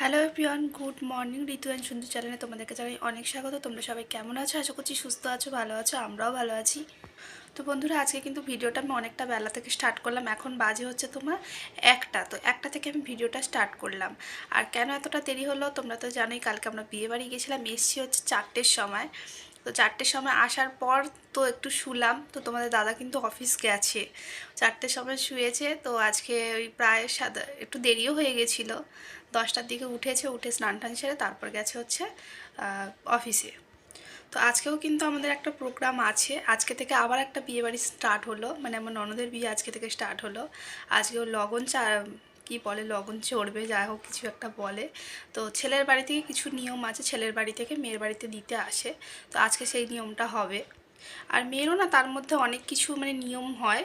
Hello পিয়ন good morning Ritu and সুন্দর চ্যানেলে তোমাদেরকে জানাই অনেক স্বাগত। তোমরা সবাই কেমন আছো? আশা করছি সুস্থ আছো, ভালো আছো, আমরাও ভালো আছি। তো বন্ধুরা, আজকে কিন্তু ভিডিওটা আমি অনেকটা বেলা থেকে স্টার্ট করলাম। এখন বাজে হচ্ছে তোমার একটা। তো একটা থেকে আমি ভিডিওটা স্টার্ট করলাম। আর কেন এতটা দেরি হলো তোমরা তো জানোই, কালকে আমরা বিয়ে বাড়ি গেছিলাম, এসছি হচ্ছে চারটের সময়। তো চারটের সময় আসার পর তো একটু শুলাম, তো তোমাদের দাদা কিন্তু অফিস গেছে। চারটের সময় শুয়েছে, তো আজকে ওই প্রায় সাদা, একটু দেরিও হয়ে গেছিল। দশটার দিকে উঠেছে, উঠে স্নান টান সেরে তারপর গেছে হচ্ছে অফিসে তো আজকেও কিন্তু আমাদের একটা প্রোগ্রাম আছে, আজকে থেকে আবার একটা বিয়ে বাড়ি স্টার্ট হলো মানে আমার ননদের বিয়ে আজকে থেকে স্টার্ট হলো। আজকেও লগন চা কি বলে লগন চড়বে যাই হোক কিছু একটা বলে। তো ছেলের বাড়ি থেকে কিছু নিয়ম আছে, ছেলের বাড়ি থেকে মেয়ের বাড়িতে দিতে আসে। তো আজকে সেই নিয়মটা হবে। আর মেয়েরও না তার মধ্যে অনেক কিছু মানে নিয়ম হয়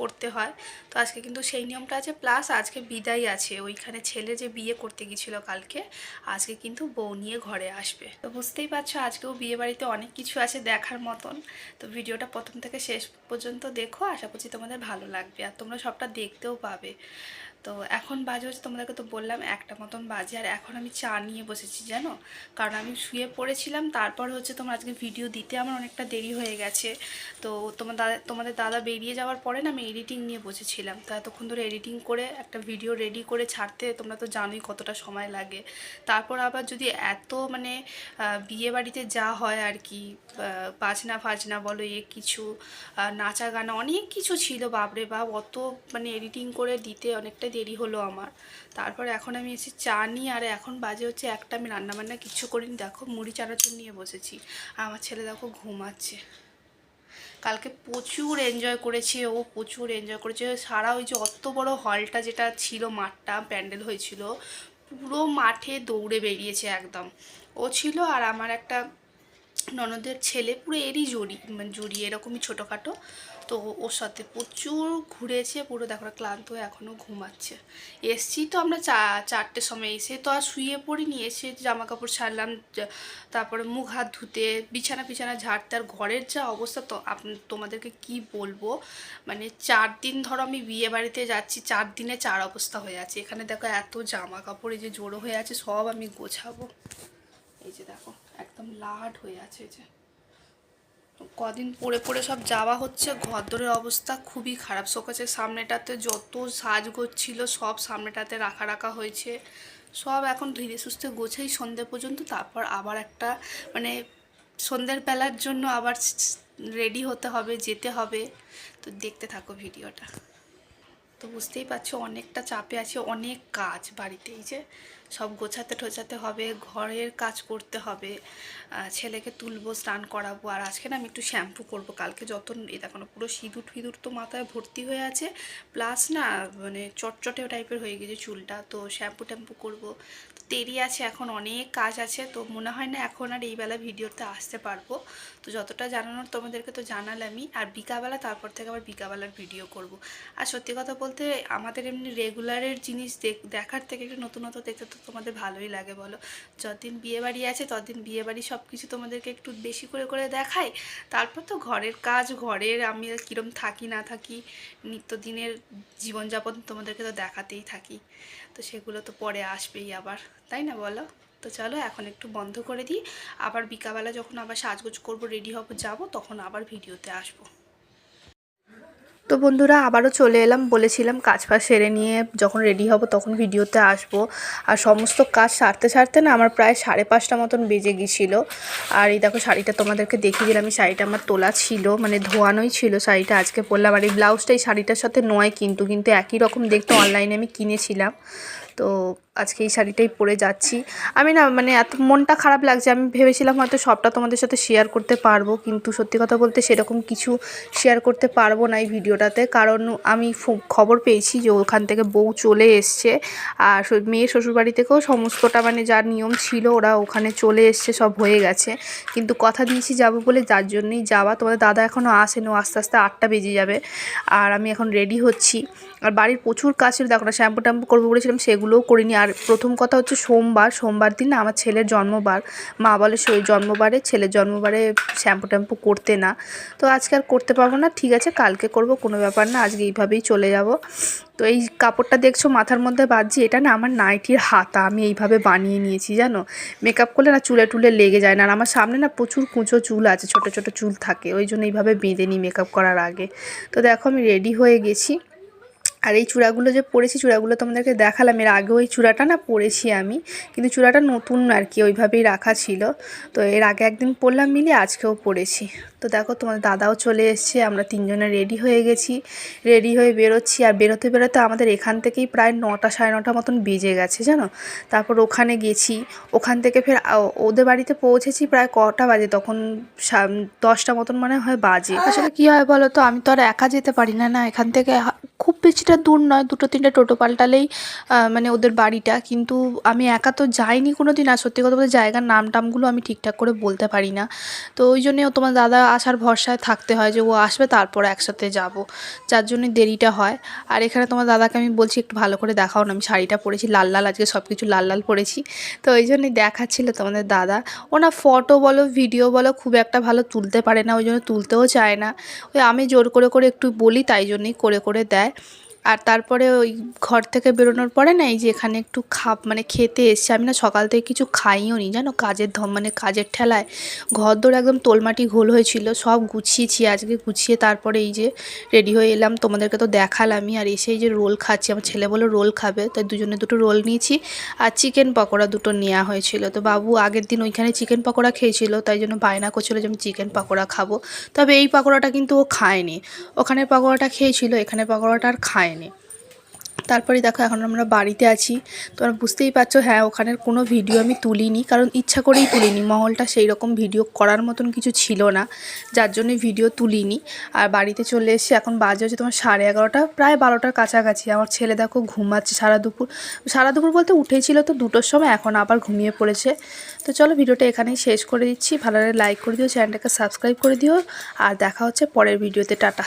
করতে হয়। তো আজকে কিন্তু সেই নিয়মটা আছে, প্লাস আজকে বিদায় আছে। ওইখানে ছেলে যে বিয়ে করতে গিয়েছিল কালকে, আজকে কিন্তু বউ নিয়ে ঘরে আসবে। তো বুঝতেই পারছ, আজকেও বিয়ে বাড়িতে অনেক কিছু আছে দেখার মতন। তো ভিডিওটা প্রথম থেকে শেষ পর্যন্ত দেখো, আশা করছি তোমাদের ভালো লাগবে। আর তোমরা সবটা দেখতেও পাবে। তো এখন বাজে হচ্ছে তোমাদেরকে তো বললাম একটা মতন বাজে। আর এখন আমি চা নিয়ে বসেছি, জানো? কারণ আমি শুয়ে পড়েছিলাম, তারপর হচ্ছে তোমার আজকে ভিডিও দিতে আমার অনেকটা দেরি হয়ে গেছে। তো তোমার দাদা তোমাদের দাদা বেরিয়ে যাওয়ার পরে না আমি এডিটিং নিয়ে বসেছিলাম। তো এতক্ষণ ধরে এডিটিং করে একটা ভিডিও রেডি করে ছাড়তে তোমরা তো জানোই কতটা সময় লাগে। তারপর আবার যদি এত মানে বিয়ে বাড়িতে যা হয় আর কি বাজনা ফাজনা বলো, এ কিছু নাচা গানা অনেক কিছু ছিল, বাপরে বাপ, অত মানে এডিটিং করে দিতে অনেকটা দেরি হলো আমার। তারপর এখন আমি এসে চা নিয়ে, আর এখন বাজে হচ্ছে একটা। আমি রান্নাবান্না কিছু করিনি, দেখো মুড়ি চানাচুর নিয়ে বসেছি। আমার ছেলে দেখো ঘুমাচ্ছে। কালকে প্রচুর এনজয় করেছে ও, প্রচুর এনজয় করেছে। সারা ওই যে অত বড় হলটা যেটা ছিল, মাঠটা, প্যান্ডেল হয়েছিল, পুরো মাঠে দৌড়ে বেরিয়েছে একদম। ও ছিল আর আমার একটা ননদের ছেলে, পুরো এরই জড়ি মানে জড়ি এরকমই ছোটোখাটো। তো ওর সাথে প্রচুর ঘুরেছে, পুরো দেখো ক্লান্ত হয়ে এখনও ঘুমাচ্ছে। এসছি তো আমরা চা, চারটের সময়, এসে তো আর শুয়ে পড়িনি, এসে জামা কাপড় ছাড়লাম তারপরে মুখ হাত ধুতে, বিছানা বিছানা ঝাড়তে, আর ঘরের যা অবস্থা তো, আপ, তোমাদেরকে কি বলব? মানে চার দিন ধরো আমি বিয়ে বাড়িতে যাচ্ছি, চার দিনে চার অবস্থা হয়ে আছে। এখানে দেখো এত জামা কাপড় এই যে জড়ো হয়ে আছে, সব আমি গোছাবো। এই যে দেখো, একদম লাড হয়ে আছে, এই যে। কদিন পরে পরে সব যাওয়া হচ্ছে। ঘরদোরের অবস্থা খুবই খারাপ। শোকাছে সামনেটাতে যত সাজ ছিল সব সামনেটাতে রাখা রাখা হয়েছে। সব এখন ধীরে সুস্থে গোছাই সন্ধ্যে পর্যন্ত, তারপর আবার একটা মানে সন্ধ্যের বেলার জন্য আবার রেডি হতে হবে, যেতে হবে। তো দেখতে থাকো ভিডিওটা। তো বুঝতেই পারছ, অনেকটা চাপে আছে, অনেক কাজ বাড়িতে। এই যে সব গোছাতে ঠোছাতে হবে, ঘরের কাজ করতে হবে ছেলেকে তুলবো, স্নান করাবো, আর আজকে না আমি একটু শ্যাম্পু করব। কালকে যত এই দেখো না, পুরো সিঁদুর ফিঁদুর তো মাথায় ভর্তি হয়ে আছে, প্লাস না মানে চটচটে টাইপের হয়ে গেছে চুলটা, তো শ্যাম্পু ট্যাম্পু করব। দেরি আছে, এখন অনেক কাজ আছে, তো মনে হয় না এখন আর এই বেলা ভিডিওতে আসতে পারব। তো যতটা জানানোর তোমাদেরকে তো জানালামই, আর বিকাবেলা তারপর থেকে আবার বিকাবেলার ভিডিও করব। আর সত্যি কথা বলতে আমাদের এমনি রেগুলারের জিনিস দেখ- দেখার থেকে একটু নতুনত্ব দেখতে তো তোমাদের ভালোই লাগে বলো। যতদিন বিয়েবাড়ি আছে, ততদিন বিয়েবাড়ি সব কিছু তোমাদেরকে একটু বেশি করে করে দেখাই। তারপর তো ঘরের কাজ, ঘরের আমি কীরম থাকি, না থাকি, নিত্যদিনের জীবনযাপন তোমাদেরকে তো দেখাতেই থাকি। তো সেগুলো তো পরে আসবেই আবার। তাই না বলো? তো চলো এখন একটু বন্ধ করে দিই। আবার বিকাবেলা যখন আবার সাজগোজ করব রেডি হব, যাব, তখন আবার ভিডিওতে আসব। তো বন্ধুরা, আবারও চলে এলাম। বলেছিলাম কাজ ফাজ সেরে নিয়ে যখন রেডি হব, তখন ভিডিওতে আসব। আর সমস্ত কাজ সারতে সারতে না আমার প্রায় সাড়ে পাঁচটা মতন বেজে গিয়েছিল। আর এই দেখো শাড়িটা তোমাদেরকে দেখিয়ে দিলাম। এই শাড়িটা আমার তোলা ছিল মানে ধোয়ানোই ছিল শাড়িটা। আজকে পরলাম। আর এই ব্লাউজটা এই শাড়িটার সাথে নয় কিন্তু কিন্তু একই রকম দেখতে। অনলাইনে আমি কিনেছিলাম। তো আজকে এই শাড়িটাই পরে যাচ্ছি। আমি না মানে এত মনটা খারাপ লাগছে, আমি ভেবেছিলাম হয়তো সবটা তোমাদের সাথে শেয়ার করতে পারব, কিন্তু সত্যি কথা বলতে সেরকম কিছু শেয়ার করতে পারব না এই ভিডিওটাতে। কারণ আমি খবর পেয়েছি যে ওখান থেকে বউ চলে এসছে, আর মেয়ে শ্বশুরবাড়ি থেকেও সমস্তটা মানে যা নিয়ম ছিল ওরা ওখানে চলে এসছে, সব হয়ে গেছে। কিন্তু কথা দিয়েছি যাব বলে, যার জন্যই যাওয়া। তোমাদের দাদা এখনও আসেনি আস্তে আস্তে আটটা বেজে যাবে, আর আমি এখন রেডি হচ্ছি। আর বাড়ির প্রচুর কাজ ছিল দেখো না শ্যাম্পু ট্যাম্পু করব বলেছিলাম, সেগুলোও করিনি। আর প্রথম কথা হচ্ছে সোমবার সোমবার দিন না আমার ছেলের জন্মবার। মা বলে সেই জন্মবারে, ছেলের জন্মবারে শ্যাম্পু ট্যাম্পু করতে না। তো আজকে আর করতে পারব না, ঠিক আছে, কালকে করব, কোনো ব্যাপার না, আজকে এইভাবেই চলে যাব। তো এই কাপড়টা দেখছ, মাথার মধ্যে বাঁধছি, এটা না আমার নাইটির হাতা, আমি এইভাবে বানিয়ে নিয়েছি, জানো? মেকআপ করলে না চুলে টুলে লেগে যায় না, আর আমার সামনে না প্রচুর কুঁচো চুল আছে, ছোট ছোট চুল থাকে, ওই জন্য এইভাবে বেঁধে নিই মেকআপ করার আগে। তো দেখো আমি রেডি হয়ে গেছি। আর এই চূড়াগুলো যে পরেছি, চূড়াগুলো তোমাদেরকে দেখালাম, এর আগেও এই চূড়াটা না পরেছি আমি, কিন্তু চূড়াটা নতুন আর কি, ওইভাবেই রাখা ছিল। তো এর আগে একদিন পরলাম মিলে, আজকেও পরেছি। তো দেখো, তোমার দাদাও চলে এসছে, আমরা তিনজনে রেডি হয়ে গেছি, রেডি হয়ে বেরোচ্ছি, আর বেরোতে বেরোতে আমাদের এখান থেকেই প্রায় নটা সাড়ে নটা মতন বেজে গেছে, জানো? তারপর ওখানে গেছি, ওখান থেকে ফের ওদের বাড়িতে পৌঁছেছি প্রায় কটা বাজে, তখন দশটা মতন মনে হয় বাজে। আসলে কি হয় বলো তো, আমি তো আর একা যেতে পারি না না, এখান থেকে বেশিটা দূর নয়, দুটো তিনটে টোটো পাল্টালেই মানে ওদের বাড়িটা। কিন্তু আমি একা তো যাইনি কোনো দিন আর সত্যি কথা বলতে জায়গার নাম টামগুলো আমি ঠিকঠাক করে বলতে পারি না। তো ওই জন্যে তোমার দাদা আসার ভরসায় থাকতে হয় যে ও আসবে, তারপর একসাথে যাব। যার জন্য দেরিটা হয়। আর এখানে তোমার দাদাকে আমি বলছি, একটু ভালো করে দেখাও না, আমি শাড়িটা পরেছি, লাল লাল, আজকে সব কিছু লাল লাল পরেছি। তো ওই জন্যই দেখাচ্ছিল তোমাদের দাদা। ওনা ফটো বলো, ভিডিও বলো, খুব একটা ভালো তুলতে পারে না, ওই জন্য তুলতেও চায় না। ওই আমি জোর করে করে একটু বলি, তাই জন্যই করে করে দেয়। আর তারপরে ওই ঘর থেকে বেরোনোর পরে না এই যে এখানে একটু খাপ মানে খেতে এসছে। আমি না সকাল থেকে কিছু খাইও নি, জানো? কাজের ধম মানে কাজের ঠেলায় ঘর দোর একদম তোলমাটি ঘোল হয়েছিল, সব গুছিয়েছি আজকে গুছিয়ে তারপরে এই যে রেডি হয়ে এলাম। তোমাদেরকে তো দেখালামই। আর এসে এই যে রোল খাচ্ছি, আমার ছেলে বলে রোল খাবে, তাই দুজনে দুটো রোল নিয়েছি। আর চিকেন পকোড়া দুটো নেওয়া হয়েছিল। তো বাবু আগের দিন ওইখানে চিকেন পকোড়া খেয়েছিল, তাই জন্য বায়না করছিল যে আমি চিকেন পকোড়া খাব। তবে এই পকোড়াটা কিন্তু ও খায়নি। ওখানে পকোড়াটা খেয়েছিল এখানে পকোড়াটা আর খায়নি তারপরে দেখো, এখন আমরা বাড়িতে আছি। তোমরা বুঝতেই পারছ হ্যাঁ ওখানের কোনো ভিডিও আমি তুলিনি, কারণ ইচ্ছা করেই তুলিনি। মহলটা সেই রকম ভিডিও করার মতন কিছু ছিল না, যার জন্যই ভিডিও তুলিনি। আর বাড়িতে চলে এসে এখন বাজে হচ্ছে তোমার সাড়ে এগারোটা, প্রায় বারোটার কাছাকাছি। আমার ছেলে দেখো ঘুমাচ্ছে সারা দুপুর। সারা দুপুর বলতে উঠেছিল তো দুটোর সময়, এখন আবার ঘুমিয়ে পড়েছে। তো চলো ভিডিওটা এখানেই শেষ করে দিচ্ছি। ভালো লাইক করে দিও, চ্যানেলটাকে সাবস্ক্রাইব করে দিও। আর দেখা হচ্ছে পরের ভিডিওতে টাটা।